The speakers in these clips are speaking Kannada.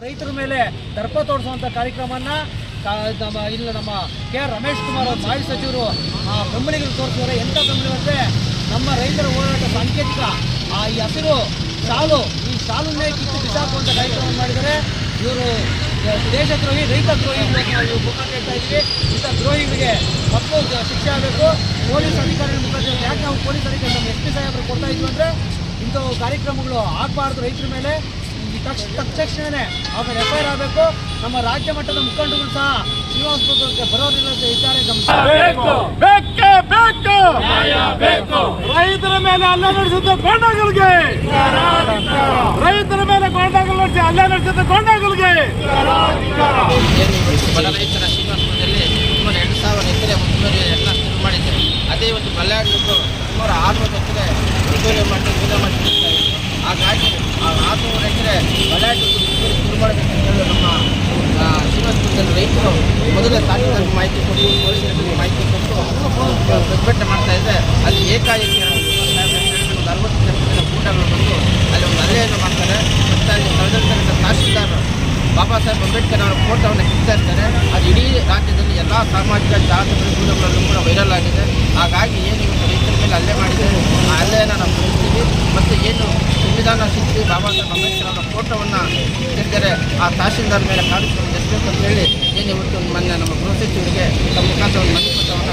ರೈತರ ಮೇಲೆ ದರ್ಪ ತೋರಿಸುವಂಥ ಕಾರ್ಯಕ್ರಮನ ನಮ್ಮ, ಇಲ್ಲಿ ನಮ್ಮ ಕೆ ಆರ್ ರಮೇಶ್ ಕುಮಾರ್ ಅವರು ಮಾಜಿ ಸಚಿವರು, ಆ, ಬೆಂಬಲಿಗರು ತೋರಿಸಿದ್ದಾರೆ. ಎಂಥ ಬೆಂಬಲಿಗ ಅಂದರೆ ನಮ್ಮ ರೈತರ ಹೋರಾಟ ಸಾಂಕೇತಿಕ. ಆ, ಈ ಹಸಿರು ಸಾಲು ಈ ಶಾಲನ್ನೇ ಕಿತ್ತು ಬಿಸಾಕುವಂಥ ಕಾರ್ಯಕ್ರಮ ಮಾಡಿದರೆ ಇವರು ದೇಶದ್ರೋಹಿ ರೈತ ದ್ರೋಹಿ ನಾವು ಮುಖಾಂತರ ಹೇಳ್ತಾ ಇದ್ದೀವಿ. ಇಂಥ ದ್ರೋಹಿಗಳಿಗೆ ಮತ್ತು ಶಿಕ್ಷೆ ಆಗಬೇಕು. ಪೊಲೀಸ್ ಅಧಿಕಾರಿಗಳ ಮುಖಾಂತರ ಯಾಕೆ ನಾವು ಪೊಲೀಸ್ ಅಧಿಕಾರಿ ನಮ್ಮ ಎಸ್ ಪಿ ಸಾಹೇಬರು ಕೊಡ್ತಾ ಇದ್ವಿ ಅಂದರೆ ಇಂಥವು ಕಾರ್ಯಕ್ರಮಗಳು ಆಗಬಾರ್ದು ರೈತರ ಮೇಲೆ. ತಕ್ಷ ತಕ್ಷಣವೇ ಅವ್ರ ಎಫ್ ಐ ಆರ್ ಆಗಬೇಕು. ನಮ್ಮ ರಾಜ್ಯ ಮಟ್ಟದ ಮುಖಂಡಗಳು ಸಹ ಶ್ರೀನಿವಾಸಪುರಕ್ಕೆ ಬರೋದಿಲ್ಲ ಬೇಕು ರೈತರ ಮೇಲೆ ಅಲ್ಲ ನಡೆಸಿದ್ದ ಗೊಂಡಗಳಿಗೆ ರೈತರ ಮೇಲೆ ಗೊಂಡಗಳು ನಡೆಸಿ ಅಲ್ಲ ನಡೆಸಿದ್ದ ಗೊಂಡಗಳಿಗೆ ರೈತರ ಶ್ರೀನಿವಾಸಪುರದಲ್ಲಿ ಸುಮಾರು ಎರಡು ಸಾವಿರ ಎಕರೆ ಮುನ್ನೂರು ಎಲ್ಲ ಶುರು ಮಾಡಿದ್ದೇವೆ ಅದೇ ಒಂದು ಬಲ್ಲಾಡ್ಲಿಕ್ಕೆ ಸುಮಾರು ಆರುನೂರು ಎಕರೆ ಮುನ್ನೂರು ಮಾಡಿ ಮಾಡಿದ್ದೇವೆ ಹಾಗಾಗಿ ಆ ಆರುನೂರು ಎಕರೆ ಬಲಾಟಿ ಶುರು ಮಾಡಬೇಕಂತ ನಮ್ಮ ಶ್ರೀನಿವಾಸಪುರದಲ್ಲಿ ರೈತರು ಮೊದಲೇ ತಾಲೂಕು ಮಾಹಿತಿ ಕೊಟ್ಟು, ಪೊಲೀಸರಿಗೆ ಮಾಹಿತಿ ಕೊಟ್ಟು ಪ್ರತಿಭಟನೆ ಮಾಡ್ತಾ ಇದ್ದೆ ಅಲ್ಲಿ ಏಕಾಏಕಿ ಒಂದು ಅರವತ್ತು ಜನ ಕೂಟಗಳು ಬಂದು ಅಲ್ಲಿ ಒಂದು ಅಲೆಯನ್ನು ಮಾಡ್ತಾರೆ. ಮತ್ತು ಅಲ್ಲಿ ಸ್ಥಳದಲ್ಲಿರ್ತಕ್ಕಂಥ ತಹಶೀಲ್ದಾರ್ ಬಾಬಾ ಸಾಹೇಬ್ ಅಂಬೇಡ್ಕರ್ ಅವರ ಫೋಟೋವನ್ನು ಇರ್ತಾರೆ ಅದು ಇಡೀ ರಾಜ್ಯದಲ್ಲಿ ಎಲ್ಲ ಸಾಮಾಜಿಕ ಜಾತಕ ಮೂಲಗಳಲ್ಲೂ ಕೂಡ ವೈರಲ್ ಆಗಿದೆ. ಹಾಗಾಗಿ ಏನು ಇವತ್ತು ರೈತರ ಮೇಲೆ ಹಲ್ಲೆ ಮಾಡಿದೆ ಆ ಹಲ್ಲೆಯನ್ನು ನಾವು ಖಂಡಿಸ್ತೀವಿ ಮತ್ತು ಏನು ಸಂವಿಧಾನ ಶಿಲ್ಪಿ ಬಾಬಾ ಸಾಹೇಬ್ ಅಂಬೇಡ್ಕರ್ ಅವರ ಫೋಟೋವನ್ನು ಕಿತ್ತಿದ್ದಾರೆ ಆ ತಹಶೀಲ್ದಾರ್ ಮೇಲೆ ಕಾಣಿಸ್ಕೊಂಡು ಎಸ್ಬೇಕು ಅಂತ ಹೇಳಿ ಏನು ಇವತ್ತು ಮೊನ್ನೆ ನಮ್ಮ ಗೃಹ ಸಚಿವರಿಗೆ ತಮ್ಮ ಮುಖಾಂತರ ಒಂದು ಮನವಿ ಪತ್ರವನ್ನು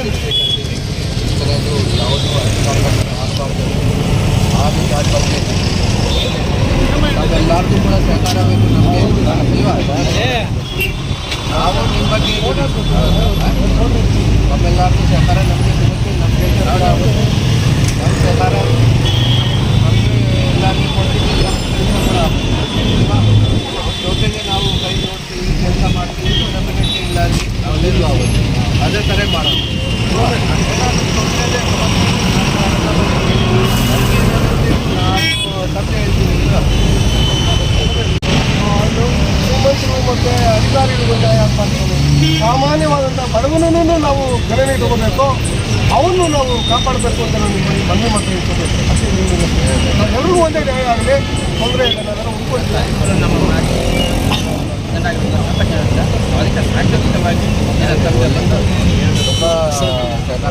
ಬಂದ ಮತ್ತೆ ಅಧಿಕಾರಿಗಳು ಬಂದಾಗ ಅಂತ ಅಂತಂದ್ರೆ ಸಾಮಾನ್ಯವಾದಂಥ ಬಡವನನ್ನು ನಾವು ಗಣನೆ ತಗೋಬೇಕು ಅವನ್ನು ನಾವು ಕಾಪಾಡಬೇಕು ಅಂತ ನಾನು ನಿಮ್ಮಲ್ಲಿ ಮನವಿ ಮಾಡ್ತಾ ಇರ್ತೇನೆ. ಅಷ್ಟೇ ಎಲ್ಲರಿಗೂ ಒಂದೇ ನ್ಯಾಯ ಆಗಲಿ ತೊಂದರೆ ಇಲ್ಲ ಚೆನ್ನಾಗಿರ್ತಕ್ಕಂಥ ಪ್ರಪಂಚದಿಂದ ಅದಕ್ಕೆ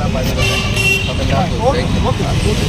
ಮಾಡಿದ್ದಾರೆ ಓಕೆ ಓಕೆ.